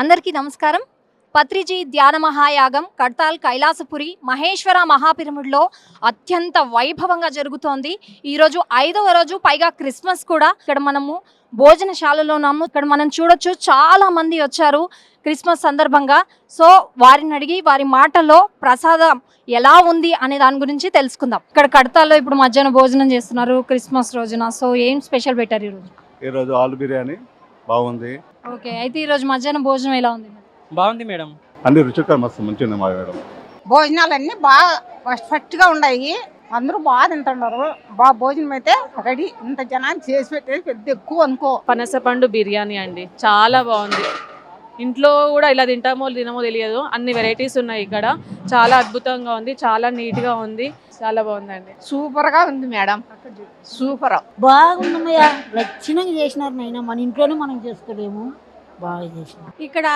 అందరికీ నమస్కారం. పత్రిజీ ధ్యాన మహాయాగం కడ్తాల్ కైలాసపురి మహేశ్వర మహాపిరమిడ్లో అత్యంత వైభవంగా జరుగుతోంది. ఈరోజు ఐదవ రోజు పైగా క్రిస్మస్ కూడా. ఇక్కడ మనము భోజనశాలలో ఉన్నాము. ఇక్కడ మనం చూడొచ్చు చాలా మంది వచ్చారు క్రిస్మస్ సందర్భంగా. సో వారిని అడిగి వారి మాటల్లో ప్రసాదం ఎలా ఉంది అనే దాని గురించి తెలుసుకుందాం. ఇక్కడ కడతాల్లో ఇప్పుడు మధ్యాహ్నం భోజనం చేస్తున్నారు క్రిస్మస్ రోజున. సో ఏం స్పెషల్ పెట్టారు ఈరోజు ఈరోజు ఆలు బిర్యానీ బాగుంది. ఓకే అయితే ఈరోజు మధ్యాహ్నం భోజనం ఎలా ఉంది బాగుంది మేడం. అన్ని రుచిగా మస్తు మంచిగా ఉంది మా మేడం. భోజనాలన్నీ బాగా ఫస్ట్గా ఉన్నాయి. అందరూ బాగా తింటున్నారు. బాగా భోజనం అయితే రెడీ. ఇంత జనాన్ని చేసి పెట్టేది పెద్ద ఎక్కువ అనుకో. పనసపండు బిర్యానీ అండి. చాలా బాగుంది. ఇంట్లో కూడా ఇలా తింటామో తినమో తెలియదు. అన్ని వెరైటీస్ ఉన్నాయి ఇక్కడ. చాలా అద్భుతంగా ఉంది. చాలా నీట్గా ఉంది. చాలా బాగుందండి. సూపర్గా ఉంది మేడం. సూపర్. బాగుందమ్మయ్యా లక్షణంగా చేసినారు నాయన. మన ఇంట్లోనే మనం చేసుకోలేము. బాగా చేసినారు. ఇక్కడ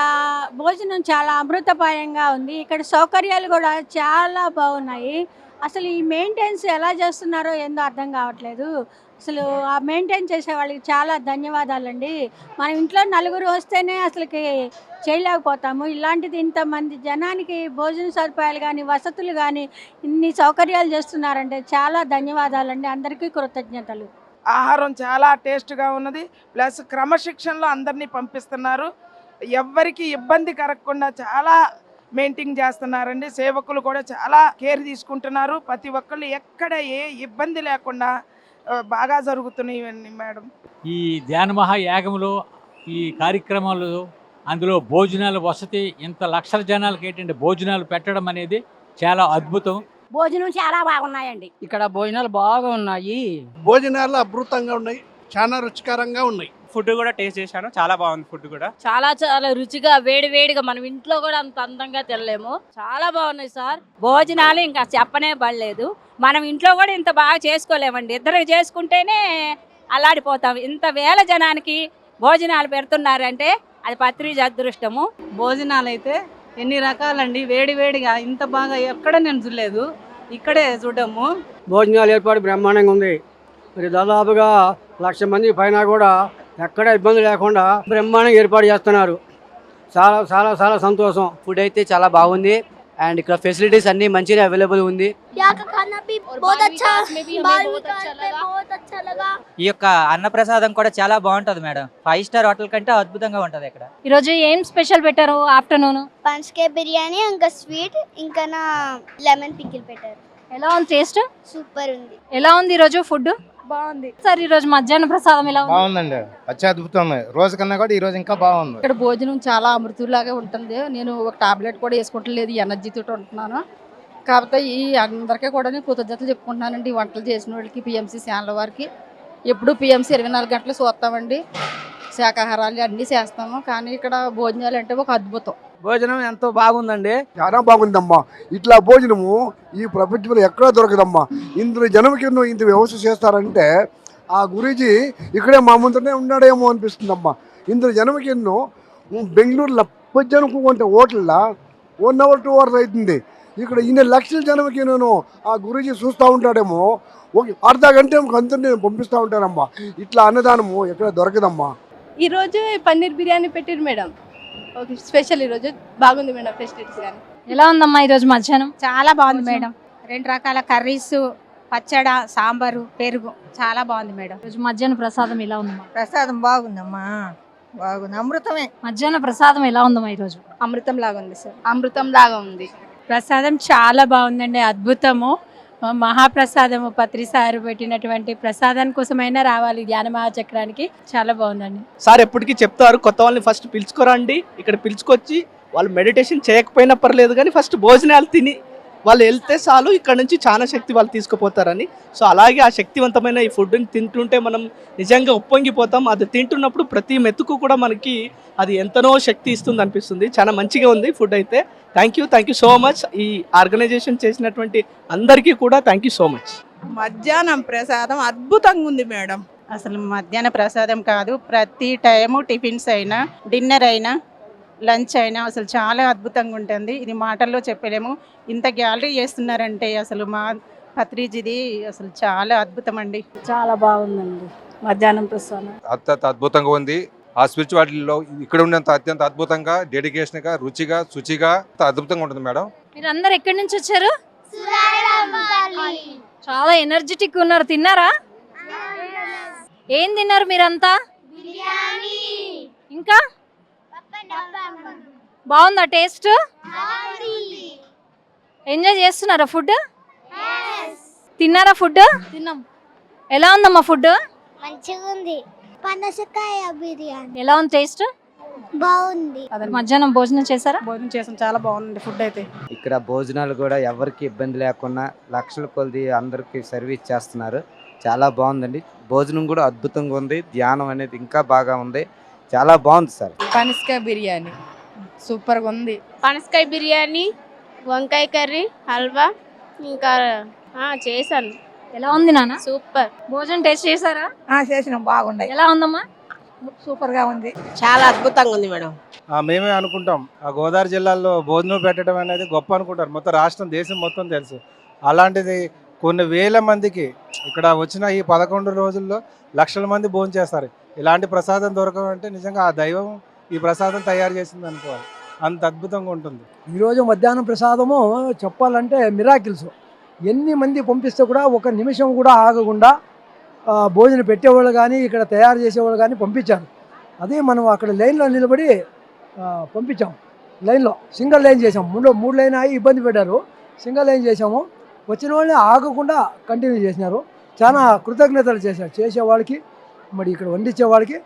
భోజనం చాలా అమృతపాయంగా ఉంది. ఇక్కడ సౌకర్యాలు కూడా చాలా బాగున్నాయి. అసలు ఈ మెయింటెనెన్స్ ఎలా చేస్తున్నారో ఏందో అర్థం కావట్లేదు. అసలు ఆ మెయింటైన్ చేసే వాళ్ళకి చాలా ధన్యవాదాలండి. మన ఇంట్లో నలుగురు వస్తేనే అసలుకి చేయలేకపోతాము. ఇలాంటిది ఇంతమంది జనానికి భోజన సదుపాయాలు కానీ వసతులు కానీ ఇన్ని సౌకర్యాలు చేస్తున్నారంటే చాలా ధన్యవాదాలండి. అందరికీ కృతజ్ఞతలు. ఆహారం చాలా టేస్ట్గా ఉన్నది. ప్లస్ క్రమశిక్షణలో అందరినీ పంపిస్తున్నారు. ఎవ్వరికి ఇబ్బంది కరగకుండా చాలా మెయింటైన్ చేస్తున్నారండి. సేవకులు కూడా చాలా కేర్ తీసుకుంటున్నారు. ప్రతి ఒక్కళ్ళు ఎక్కడ ఏ ఇబ్బంది లేకుండా బాగా జరుగుతున్నాయి ఇవన్నీ మేడం. ఈ ధ్యాన మహాయాగంలో ఈ కార్యక్రమాలు అందులో భోజనాల వసతి ఇంత లక్షల జనాలకి ఏంటంటే భోజనాలు పెట్టడం అనేది చాలా అద్భుతం. భోజనం చాలా బాగున్నాయండి. ఇక్కడ భోజనాలు బాగా ఉన్నాయి. భోజనాలు అద్భుతంగా ఉన్నాయి చాలా రుచికరంగా ఉన్నాయి. ఫుడ్ కూడా టేస్ట్ చేశాను. చాలా బాగుంది ఫుడ్ కూడా. చాలా చాలా రుచిగా వేడి వేడిగా మనం ఇంట్లో కూడా అంత అందంగా తినలేము. చాలా బాగున్నాయి సార్. భోజనాలు ఇంకా చెప్పనే పడలేదు. మనం ఇంట్లో కూడా ఇంత బాగా చేసుకోలేమండి. ఇద్దరు చేసుకుంటేనే అల్లాడిపోతాం. ఇంత వేల జనానికి భోజనాలు పెడుతున్నారంటే అది పత్రిజ అదృష్టము భోజనాలు అయితే ఎన్ని రకాలండి? వేడి వేడిగా ఇంత బాగా ఎక్కడ నేను చూడలేదు. ఇక్కడే చూడము. భోజనాలు ఏర్పాటు బ్రహ్మాండంగా ఉంది. మరి దాదాపుగా లక్ష మంది పైన కూడా ఎక్కడ ఇబ్బంది లేకుండా బ్రహ్మాండంగా ఏర్పాటు చేస్తున్నారు. చాలా చాలా చాలా సంతోషం. ఫుడ్ అయితే చాలా బాగుంది. అండ్ ఇక్కడ ఫెసిలిటీస్ అన్ని మంచిగా అవైలబుల్ ఉంది. ఈ యొక్క అన్నప్రసాదం కూడా చాలా బాగుంటది మేడం. ఫైవ్ స్టార్ హోటల్ కంటే అద్భుతంగా ఉంటది ఇక్కడ. ఈరోజు ఏం స్పెషల్ పెట్టారు ఆఫ్టర్నూన్? పనసకాయ బిర్యానీ ఇంకా స్వీట్ ఇంకా నా లెమన్ పికిల్ పెట్టారు. ఎలా ఉంది టేస్ట్ సూపర్ ఉంది. ఎలా ఉంది ఈరోజు ఫుడ్ బాగుంది. సార్ ఈరోజు మధ్యాహ్నం ప్రసాదం ఎలా ఉంది? బాగుందండి. అత్యద్భుతం రోజు కన్నా కూడా ఈ రోజు ఇంకా బాగుంది. ఇక్కడ భోజనం చాలా అమృతులాగా ఉంటుంది. నేను ఒక టాబ్లెట్ కూడా వేసుకుంటలేదు ఎనర్జీ తోటి ఉంటున్నాను. కాకపోతే ఈ అందరికీ కూడా నేను కృతజ్ఞతలు చెప్పుకుంటున్నానండి. ఈ వంటలు చేసిన వాళ్ళకి పిఎంసీ ఛానల్ వారికి. ఎప్పుడు పిఎంసీ ఇరవై నాలుగు గంటలు చూస్తామండి. శాకాహారాలు అన్నీ చేస్తాము. కానీ ఇక్కడ భోజనాలు అంటే ఒక అద్భుతం. భోజనం ఎంతో బాగుందండి. చాలా బాగుందమ్మా. ఇట్లా భోజనము ఈ ప్రపంచంలో ఎక్కడా దొరకదమ్మా. ఇంత జనంకి ఇంత వ్యవస్థ చేస్తారంటే ఆ గురూజీ ఇక్కడే మా ముందునే ఉన్నాడేమో అనిపిస్తుందమ్మా. ఇంత జనంకి ఎన్నో బెంగళూరులో పొద్దునకు కొంటే హోటల్లో వన్ అవర్ టూ అవర్స్ అవుతుంది ఇక్కడ ఇన్ని లక్షల జనంకి నేను ఆ గురూజీ చూస్తూ ఉంటాడేమో. ఒక అర్ధ గంట అందరినీ పంపిస్తూ ఉంటానమ్మా ఇట్లా అన్నదానము ఎక్కడ దొరకదమ్మా. ఈ రోజు పన్నీర్ బిర్యానీ పెట్టారు మేడం. ఓకే స్పెషల్ ఈ రోజు. బాగుంది మేడం ఫెసిలిటీస్ కానీ ఎలా ఉందమ్మా ఈరోజు మధ్యాహ్నం? చాలా బాగుంది మేడం. రెండు రకాల కర్రీస్ పచ్చడ సాంబారు పెరుగు. చాలా బాగుంది మేడం. ఈరోజు మధ్యాహ్నం ప్రసాదం ఎలా ఉందమ్మా? ప్రసాదం బాగుందమ్మా. బాగుంది. అమృతమే. మధ్యాహ్న ప్రసాదం ఎలా ఉందమ్మా ఈరోజు అమృతం లాగా ఉంది సార్. అమృతం లాగా ఉంది. ప్రసాదం చాలా బాగుందండి. అద్భుతము. మహాప్రసాదము పత్రి సారు పెట్టినటువంటి ప్రసాదం కోసమైనా రావాలి ధ్యాన మహాచక్రానికి. చాలా బాగుందండి. సార్ ఎప్పటికీ చెప్తారు కొత్త వాళ్ళని ఫస్ట్ పిలుచుకోరండి. ఇక్కడ పిలుచుకొచ్చి వాళ్ళు మెడిటేషన్ చేయకపోయినా పర్లేదు కానీ ఫస్ట్ భోజనాలు తిని వాళ్ళు వెళ్తే చాలు ఇక్కడ నుంచి చాలా శక్తి వాళ్ళు తీసుకుపోతారని. సో అలాగే ఆ శక్తివంతమైన ఈ ఫుడ్ని తింటుంటే మనం నిజంగా ఉప్పొంగిపోతాం. అది తింటున్నప్పుడు ప్రతి మెతుకు కూడా మనకి అది ఎంతనో శక్తి ఇస్తుంది అనిపిస్తుంది. చాలా మంచిగా ఉంది ఫుడ్ అయితే. Thank you thank you so much ఈ ఆర్గనైజేషన్ చేసినటువంటి అందరికీ కూడా థ్యాంక్ యూ సో మచ్ మధ్యాహ్నం ప్రసాదం అద్భుతంగా ఉంది మేడం. అసలు మధ్యాహ్న ప్రసాదం కాదు ప్రతి టైము టిఫిన్స్ అయినా డిన్నర్ అయినా లంచ్ అయినా అసలు చాలా అద్భుతంగా ఉంటుంది. ఇది మాటల్లో చెప్పలేము. ఇంత గ్యాలరీ చేస్తున్నారంటే అసలు మా పత్రిజిది అసలు చాలా అద్భుతం అండి చాలా బాగుందండి. మధ్యాహ్నం ప్రసాదం. అత్యంత అద్భుతంగా ఉంది. ఆ స్పిరిచువాలిటీలో ఇక్కడ ఉన్నంత అత్యంత అద్భుతంగా డెడికేషన్గా రుచిగా శుచిగా అద్భుతంగా ఉంటుంది మేడం. మీరు అందరు ఎక్కడి నుంచి వచ్చారు? చాలా ఎనర్జెటిక్ ఉన్నారు. తిన్నారా? ఏం తిన్నారు మీరంతా? ఇంకా? బాగుందా టేస్ట్? ఎంజాయ్ చేస్తున్నారా ఫుడ్? తిన్నారా ఫుడ్? తిన్నాం. ఎలా ఉందమ్మా ఫుడ్? మంచిగా ఉంది. పనసకాయ బిర్యానీ. ఎలా ఉంది టేస్ట్? బాగుంది. మధ్యాహ్నం భోజనం చేశారా? భోజనం చేసాం. చాలా బాగుంది ఫుడ్ అయితే. ఇక్కడ భోజనాలు కూడా ఎవరికి ఇబ్బంది లేకుండా లక్షల కొలది అందరికి సర్వీస్ చేస్తున్నారు. చాలా బాగుందండి. భోజనం కూడా అద్భుతంగా ఉంది. ధ్యానం అనేది ఇంకా బాగా ఉంది. చాలా బాగుంది సార్. పనసకాయ బిర్యానీ. సూపర్గా ఉంది పనసకాయ బిర్యానీ వంకాయ కర్రీ హల్వా ఇంకా చేశాను. ఎలా ఉంది నాన్న? సూపర్. భోజనం టేస్ట్ చేశారా? చేసినాం. బాగున్నాయి. ఎలా ఉందమ్మా? సూపర్గా ఉంది. చాలా అద్భుతంగా ఉంది మేడం. మేమే అనుకుంటాం. ఆ గోదావరి జిల్లాలో భోజనం పెట్టడం అనేది గొప్ప అనుకుంటారు. మొత్తం రాష్ట్రం దేశం మొత్తం తెలుసు. అలాంటిది కొన్ని వేల మందికి ఇక్కడ వచ్చిన ఈ పదకొండు రోజుల్లో లక్షల మంది భోజనం చేస్తారు. ఇలాంటి ప్రసాదం దొరకమంటే నిజంగా ఆ దైవం ఈ ప్రసాదం తయారు చేసింది అనుకోవాలి. అంత అద్భుతంగా ఉంటుంది. ఈరోజు మధ్యాహ్నం ప్రసాదము చెప్పాలంటే మిరాకిల్స్. ఎన్ని మంది పంపిస్తే కూడా ఒక నిమిషం కూడా ఆగకుండా భోజనం పెట్టేవాళ్ళు కానీ ఇక్కడ తయారు చేసేవాళ్ళు కానీ పంపించారు. అదే మనం అక్కడ లైన్లో నిలబడి పంపించాం. లైన్లో సింగిల్ లైన్ చేసాం మూడు మూడు లైన్ అయ్యి ఇబ్బంది పెట్టారు. సింగిల్ లైన్ చేసాము వచ్చిన వాళ్ళని ఆగకుండా కంటిన్యూ చేసినారు. చాలా కృతజ్ఞతలు చేశారు. చేసేవాళ్ళకి మరి ఇక్కడ వండించే వాళ్ళకి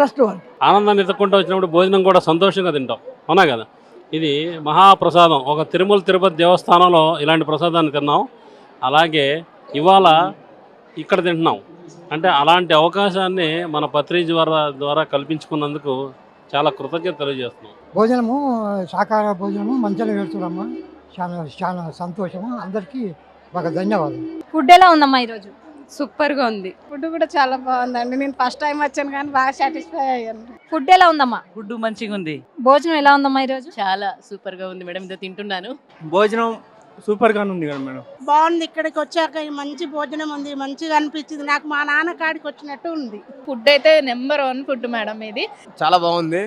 ట్రస్ట్ వాళ్ళకి ఆనందాన్ని ఎత్తుకుంటూ వచ్చినప్పుడు భోజనం కూడా సంతోషంగా తింటాం. అవునా కదా? ఇది మహాప్రసాదం. ఒక తిరుమల తిరుపతి దేవస్థానంలో ఇలాంటి ప్రసాదాన్ని తిన్నాం. అలాగే ఇవాళ ఇక్కడ తింటున్నాం. అంటే అలాంటి అవకాశాన్ని మన పత్రిక ద్వారా ద్వారా కల్పించుకున్నందుకు చాలా కృతజ్ఞత తెలియజేస్తున్నాం. భోజనము శాకాహార భోజనము మంచిగా పెడుతున్నాము చాలా చాలా సంతోషము. అందరికీ బాగా ధన్యవాదాలు. ఫుడ్ ఎలా ఉందమ్మా ఈరోజు? సూపర్గా ఉంది. ఫుడ్ కూడా చాలా బాగుందండి. నేను ఫస్ట్ టైం వచ్చాను కానీ బాగా సాటిస్ఫై అయ్యాను. ఫుడ్ ఎలా ఉందమ్మా? ఫుడ్ మంచిగా ఉంది. భోజనం ఎలా ఉందమ్మా ఈరోజు? చాలా సూపర్గా ఉంది మేడం ఇదో తింటున్నాను. భోజనం సూపర్గా ఉంది కదా మేడం. బాగుంది ఇక్కడికి వచ్చాక మంచి భోజనం ఉంది మంచిగా అనిపించింది. నాకు మా నాన్న కాడికి వచ్చినట్టు ఉంది. ఫుడ్ అయితే నెంబర్ వన్ ఫుడ్ మేడం ఇది. చాలా బాగుంది.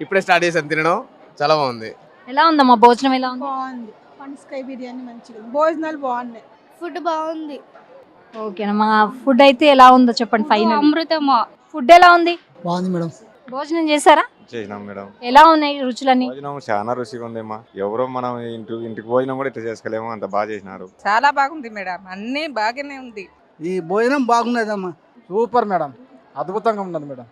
ఇప్పుడే స్టార్ట్ చేశాను తినడం. చాలా బాగుంది. ఎలా ఉందమ్మా? భోజనం ఎలా ఉంది? బాగుంది. పనసకాయ బిర్యానీ మంచిగా భోజనాలు బాగున్నాయి. ఫుడ్ బాగుంది. ఓకేనమ్మా ఫుడ్ అయితే ఎలా ఉందో చెప్పండి ఫైనల్. అమృతమా? ఫుడ్ ఎలా ఉంది? బాగుంది మేడం. భోజనం చేశారా? చేసినాం మేడం. ఎలా ఉన్నాయి రుచులన్నీ? భోజనం చాలా రుచిగా ఉందేమ్మా ఎవరో మనం ఇంటి ఇంటికి భోజనం కూడా ఇట్లా చేసుకోలేము అంత బాగా చేసినారు. చాలా బాగుంది మేడం. అన్ని బాగానే ఉంది. ఈ భోజనం బాగున్నదమ్మా. Super madam. అద్భుతంగా ఉన్నది మేడం.